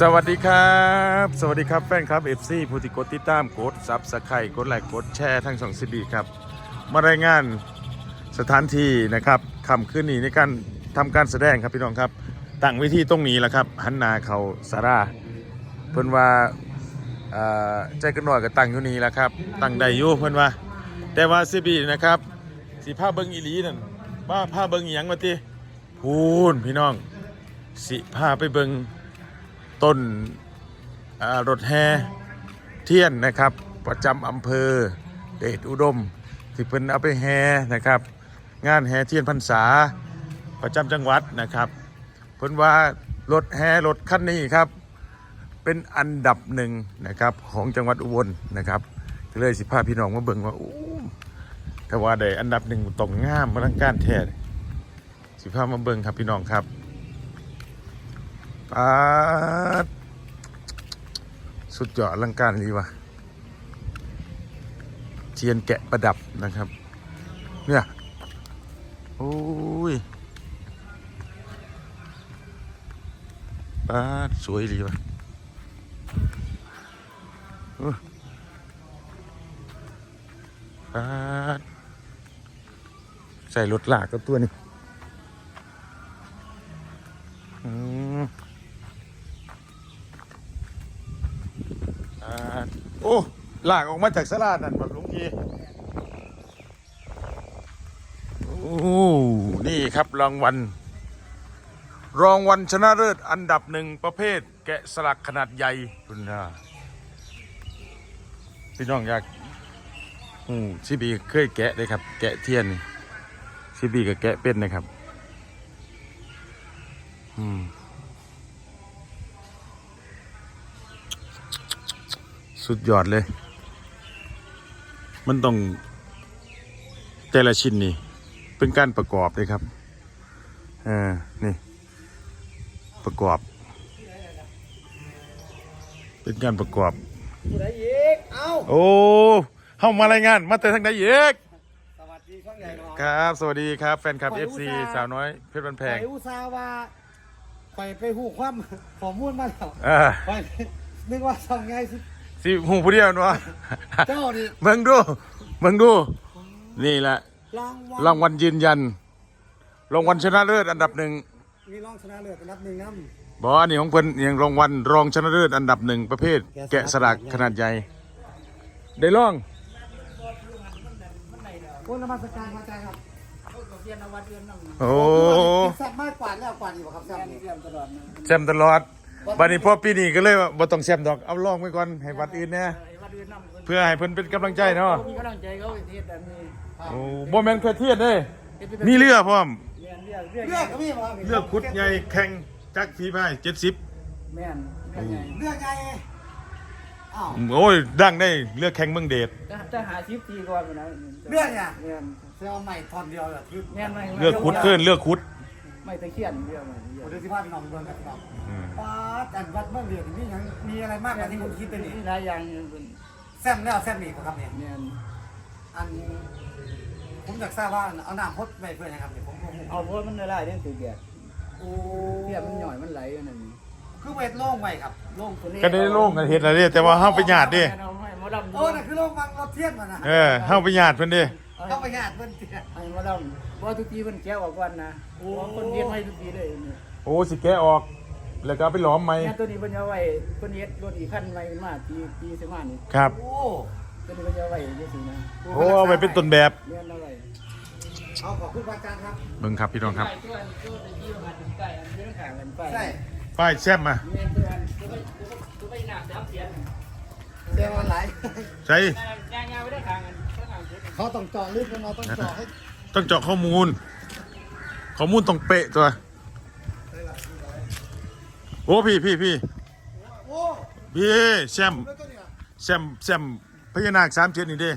สวัสดีครับ สวัสดีครับแฟนครับ FC ผู้ที่กดติดตามกดซับสไครต์กดไลค์กดแชร์ทั้งสองสิบีครับ มารายงานสถานที่นะครับคำขึ้นนี้ในการทำการแสดงครับพี่น้องครับตั้งวิธีตรงนี้แหละครับหันนาเขาสาราเพิ่นว่าเอ่อใจกันหน่อยก็ตั้งอยู่นี่แหละครับตั้งได้อยู่เพิ่นว่า แต่ว่าซีบีนะครับสีผ้าเบิงอีหลีนั่นว่าผ้าเบิงอีหยังมาติพูนพี่น้อง สิผ้าไปเบิง ต้นรถแห่เทียนนะครับ ประจำอำเภอเดชอุดม ที่เพิ่นเอาไปแห่นะครับ งานแห่เทียนพรรษาประจำจังหวัดนะครับ เพิ่นว่ารถแห่รถคันนี้ครับ เป็นอันดับหนึ่งนะครับของจังหวัดอุบลนะครับเลยสิพาพี่น้องมาเบิ่งว่าอู้แต่ว่าได้อันดับหนึ่งต้องงามมาทั้งการแท้สิพามาเบิ่งครับพี่น้องครับ ปาดสุดยอดอลังการดีว่ะเทียนแกะประดับนะครับ เนี่ย โอ้ยปาดสวยดีว่ะปาดใส่รถลากกับตัวนี้อืม อ่าโอ้ ลากออกมาจากสลาดนั่นบัดหลุงพีโอ้นี่ครับรางวัลรางวัลชนะเลิศอันดับหนึ่งประเภท แกะสลักขนาดใหญ่คุณนะพี่น้องอยากอืมซีบีเคยแกะเลยครับ แกะเทียนซีบีกับแกะเป็นนะครับ อืมสุดยอดเลย มันต้องแต่ละชิ้นนี่ เป็นการประกอบเลยครับเออนี่ประกอบ เป็นการประกอบผู้ใดอีกเอ้าโอ้เข้ามารายงาน มาแต่ทางใดเอกสวัสดีช่องใหญ่หน่อยครับ สวัสดีครับ แฟนคลับขอรู้ FC จักสาวน้อยเพชรบันแพงไปอุตส่าห์ว่าไปไปหูความข้อมูลมาแล้วเออไปนึกว่าช่องไงสิ สิหูผู้เดียวเนาะเจ้านี่เบิ่งดูเบิ่งดู นี่แหละรางวัลรางวัลยืนยันรางวัลชนะเลิศอันดับหนึ่งมีรองชนะเลิศอันดับหนึ่งน้บอกว่านี่ของเพิ่นยังรางวัลรองชนะเลิศอันดับหนึ่งประเภท แกะแกะสสลัลักกขนาดใหญ่ได้ร่องำคุณนมัสการพระอาจารย์ครับโอ้แซ่บมากกว่าแล้วกว่านี่บ่ครับแซ่บนี่แซมตลอด บัดนี้พอปีนี้ก็เลยว่าบ่ต้องแซมดอกเอาลองไว้ก่อนให้วัดอื่นแหน่เพื่อให้เพิ่นเป็นกำลังใจเนาะมีกำลังใจเขาไปเทศแบบนี้โอ้บ่แม่นแค่เทียดเด้มีเรือพร้อมเรียนเรียกเรียกเลือกก็มีบ่ครับเรือขุดใหญ่แข่งจักรฝีพาย70แม่นเรียกไงเลือกไงอ้าวโอ้ยดังได้เรือแข่งเมืองเดชจะจะหาชิปทีก่อนนะเลือกเนี่ยแม่นเสื้อใหม่ทอนเดียวเหรอคือแม่นไม่เรือขุดขึ้นเรือขุด ไม่ตะเคียนเรื่องอะไรโอ้เดี๋ยวสิพาพี่น้องไปเบิ่งกันพี่น้องอืม ป้าดอันวัดเมืองเดียวนี่ยังมีอะไรมากกว่าที่ผมคิดเป็นอีกนี่หลายอย่างเป็นแซมแล้วแซมอีกบ่ครับเนี่ยแม่นอันผมอยากทราบว่าเอาน้ำพดไปเพื่อนนะครับเนี่ยผมก็เอาเพราะมันได้เรื่องตื่นแดดโอ้เทียมันหน่อยมันไหลนั่นคือเวทโล่งไว้ครับโล่งก็ได้โล่งกันเฮ็ดอะไรเด้แต่ว่าเฮาไปญาติเด้เอาให้หมอดำโอ้น่ะคือโล่งบางรถเทียนมานะเออเฮาไปญาติเพิ่นเด้ต้องไปญาติเพื่อนเทียนให้หมอดำเพราะทุกทีมันแก้วออกก่อนนะ โอ้คนเฮ็ดให้ทุกทีเลยนี่โอ้สิแกะออก แล้วก็เอาไปหลอมใหม่แม่ตัวนี้เพิ่นเอาไว้เพิ่นเฮ็ดรถอีกคันใหม่มาปีปีสิมานี่ครับ โอ้ตัวนี้เพิ่นเอาไว้จังซี่นะโอ้เอาไปเป็นต้นแบบแม่นเอาไว้เอาขอบคุณพระอาจารย์ครับเบิ่งครับพี่น้องครับใช่ตัวตัวตะกี้มาถึงใกล้อันนี้ต้องห่างกันไปใช่ป้ายแซมมาเมียนตัวอันตัวไปตัวไปตัวไปหนักจับเสียนเดี๋ยววันไหลใช่งานงานไม่ได้ห่างกันต้องห่างเสียนเขาต้องเจาะลึกกันเราต้องเจาะให้ต้องเจาะข้อมูล ข้อมูลต้องเป๊ะตัวโอ้พี่พี่พี่โอ้พี่แซมแล้วตัวเนี้ยแซมแซมพญานาคสามเจ็ดนี่เด้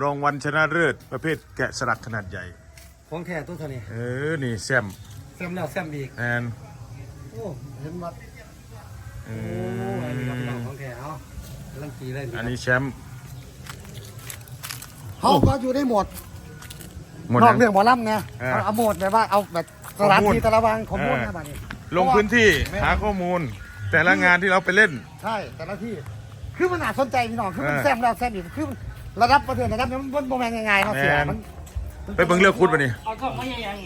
รางวัลชนะเลิศประเภทแกะสลักขนาดใหญ่ ของแท้ตัวเท่านี้เออ นี่แซมแซมแล้วแซมอีกแอนโอ้เห็นวัดอืโอ้อันนี้ครับพี่น้องมของแท้เอากำลังตีเลยอันนี้แชมป์เขาก็อยู่ได้หมด หมดนอยักงเรื่องหมอลำไงอ่าเอาเอาหมดแบบว่าเอาแบบสถานข้อมูลที่แต่ละวันข้อมูลเออ นะบัดนี้ลงพื้นที่แม่หาข้อมูล แต่ละงานที่เราไปเล่น ใช่แต่ละที่คือมันน่าสนใจพี่น้องคือมันเออแซมแล้วแซมอีกคือระดับประเทศระดับนี้มันโมแมนง่ายๆเนาะเสียแม่น มันไปเบิ่งเลือกคุดมานี่เอาช่องพญายัง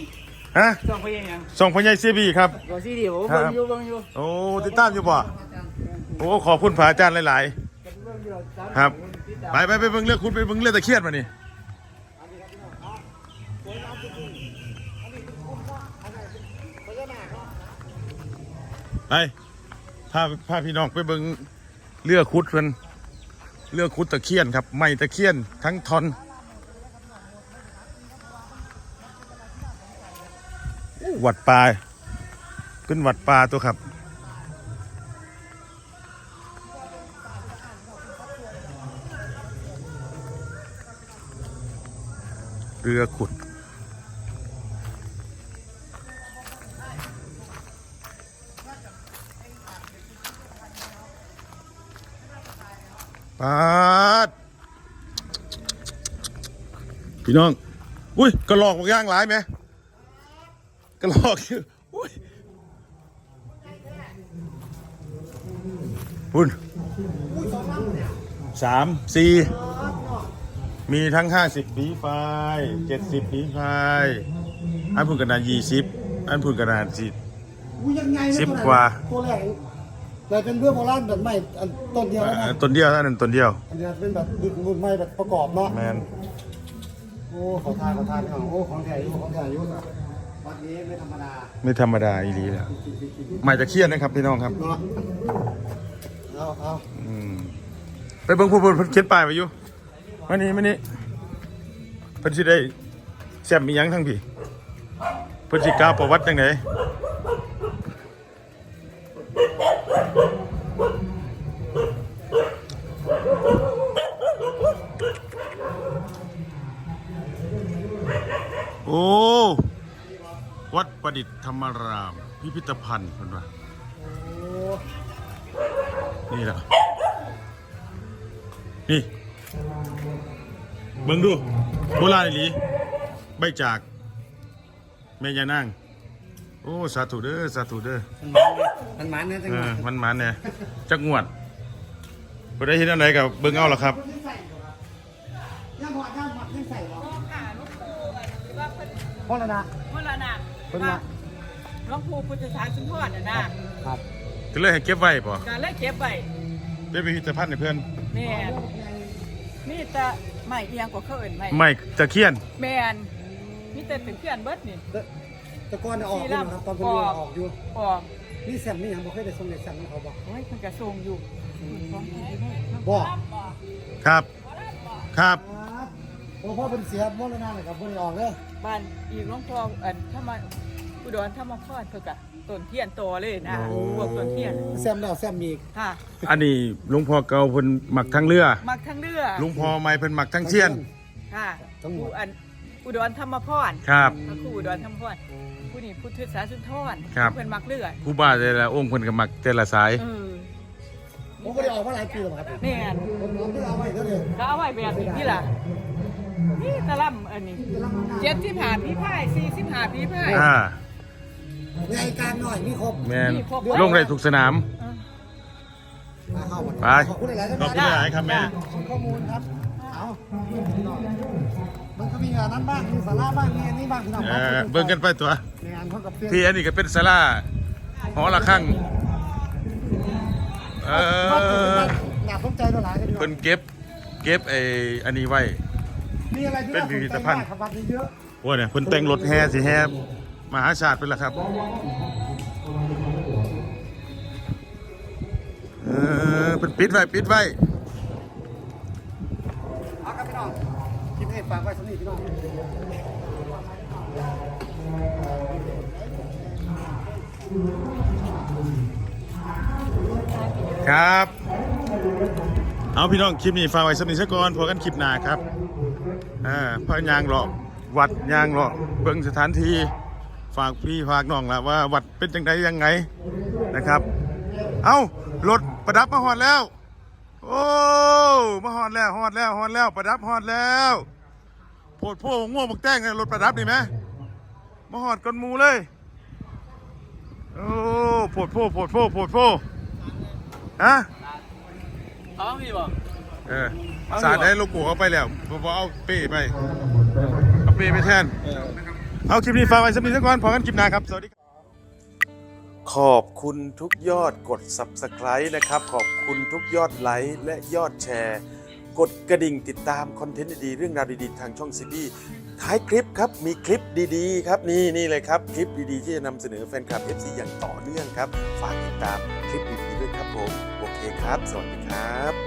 ฮะช่องพญายังส่งพญายเสียบีครับ ก็สิเดียวครับเบิ่งอยู่เบิ่งอยู่โอ้ติดตามอยู่บ่โอ้ขอบคุณพระอาจารย์หลายเบิ่งอยู่ตามๆครับติดตามไปไปไปเบิ่งเลือกคุดไปเบิ่งเลือกตะเคียนมานี่ ไปพาพาพี่น้องไปเบิงเลือกคุดเพิ่นเลือกคุดตะเคียนครับไม้ตะเคียนทั้งทอนอวัดปลาขึ้นวัดปลาตัวครับเรือขุด ปาดพี่น้อง อุ้ยกระหลอกบางอย่างหลายไหมกระหลอกอยู่อุ้ยพุ่นสามสี่มีทั้ง50ปีไฟ70ปีไฟอันพุ่นกระดาษ20อันพุ่นกระดาษสิอุ้ยยังไงสิบกว่าตัวแรก เลยเป็นเรื่องโบราณแบบใหม่อันต้นเดียวแล้วเอ่อนะต้นเดียวอันนั้นต้นเดียว อันนี้เป็นแบบรุ่นรุ่นใหม่แบบประกอบเนาะแมนโอ้ขอทานขอทานของโอ้ของแท้อยู่ของแท้อยู่วันนี้ไม่ธรรมดาไม่ธรรมดาอีหลีแล้วไม่จะเครียดนะครับพี่น้องครับ เนาะเอาเอาอืมไปเบิ่งผู้เพิ่นเขียนป้ายไว้อยู่มานี่มานี่เพิ่นสิได้แซ่บมีหยังทั้งพี่เพิ่นสิกล่าวประวัติจังไดโอ้ วั ดประดิษฐ์ธรรมราม พิพิธภัณฑ์เพิ่นว่านี่แหละนี่เบิ่งดูโบราณอีหลีใบจากแม่ยานางโอ้ สาธุเด้อสาธุเด้อมันมันเนี่ยจังเอหวะอมันมันเนี่ยจักงวดบ่ได้เห็นอันไหนกับเบิ่งเอาล่ะครับ ย่างหอดย่างหอดยังใส่หรอค่ะหลูกปูว่าเพิ่นพ่อละนะ มรณะ เพิ่นว่าหลวงปู่พุทธศาสนสุนทรน่ะนะครับก็เลยให้เก็บไว้ป่ะการเลยเก็บไว้เป็นพิพิธภัณฑ์ให้เพื่อนแม่นมีแต่ไม้เอียงกว่าเขาเอิ้นไม้ไม่ตะเคียนแม่นมีแต่เป็นเพื่อนเบิดนี่แต่แตะกอนเนี่ยออกอยู่นะครับตอนเพิ่นเรียนออกอยู่ออกนี่แซมนี่ยังบ่เคยได้ส่งได้แซมเขาบอกโอ้ยเพิ่นก็ส่งอยู่ของแท้อยู่เนาะบอกครับ ครับโอ้พ่อเป็นเสียมรณะเลยครับเพิ่นออกเด้อบ้านอีกหลวงพ่ออันถ้ามาอุดรถ้ามาพอดเพิ่นก็ต้นเทียนโตเลยนะโอ้พวกต้นเทียนแซมแล้วแซมอีกค่ะ อันนี้หลวงพ่อเก่าเพิ่นหมักทั้งเรือมักทั้งเรือหลวงพ่อใหม่เพิ่นหมักทั้งเชียนค่ะทั้งหมดผู้อันอุดรธรรมพรครับพระครูอุดรธรรมพรผู้นี้พุทธศาสนสุนทรครับเพิ่นมักเลือดผู้บ้าแต่ละองค์เพิ่นก็หมักแต่ละสายเออผมก็ได้ออกมาหลายปีแล้วครับแม่นผมผมได้เอาไว้เท่าเดิมก็เอาไว้แบบนี้ที่ล่ะ นี่ตะล่ำอันนี้เจ็ดสิบห้าพี่พายสี่สิบห้าพี่พายอ่าในกลางหน่อยมีครบแมนลงได้ทุกสนามเออมาเข้าหมดไปขอบคุณหลายๆท่านขอบคุณหลายๆครับแม่ข้อมูลครับเอาพี่น้องมันก็มีงานนั้นบ้างมีสาระบ้างมีอันนี้บ้างพี่น้องเออเบิ่งกันไปตัวในงานเขากับเพื่อนที่อันนี้ก็เป็นศาลาหอระฆังเอบ้านเพิ่นอน่าสนใจตัวหลายกันพี่น้องเพิ่นเก็บ เก็บไอ้อันนี้ไว้ มีอะไรที่เป็นพิพิธภัณฑ์าสนใจมากครับวัดนี้เยอะโอ้ยเนี่ยเพิ่นแต่งรถแห่สิแห่มหาชาติไปแล้วครับเออเพิ่นปิดไว้ปิดไว้เอาครับพี่น้องคลิปให้ฝากไว้สำนีพี่น้องครับ เอาพี่น้องคลิปนี้ฝากไว้สักนิดสักก่อนพอกันคลิปหน้าครับ อ่าพระยางหลอกวัดยางหลอกเบิ่งสถานที่ฝากพี่ฝากน้องละว่าวัดเป็นจังไดยังไงนะครับ เอ้ารถประดับมาฮอดแล้ว โอ้มาฮอดแล้วฮอดแล้วฮอดแล้วประดับฮอดแล้วโพดโพง่วงบักแต้งเลยรถประดับนี่ไหมมาฮอดก้นมูเลยโอ้โพดโพโพดโพโพดโพฮะท้องพี่บ่ เออสารได้โลโก้เอาไปแล้วบ่เอาเป้ไปเอาเป้ไปแทน เอาคลิปนี้ฝากไว้สักนิดสักก่อนพอกันคลิปหน้าครับ สวัสดีครับ ขอบคุณทุกยอดกด Subscribe นะครับ ขอบคุณทุกยอดไลค์และยอดแชร์ กดกระดิ่งติดตามคอนเทนต์ดีๆเรื่องราวดีๆ ทางช่องซีบีท้ายคลิปครับมีคลิปดีๆ ครับนี่นี่เลยครับ คลิปดีๆ ที่จะนำเสนอแฟนคลับ FC อย่างต่อเนื่องครับ ฝากติดตามคลิปดีๆด้วยครับผม โอเคครับ สวัสดีครับ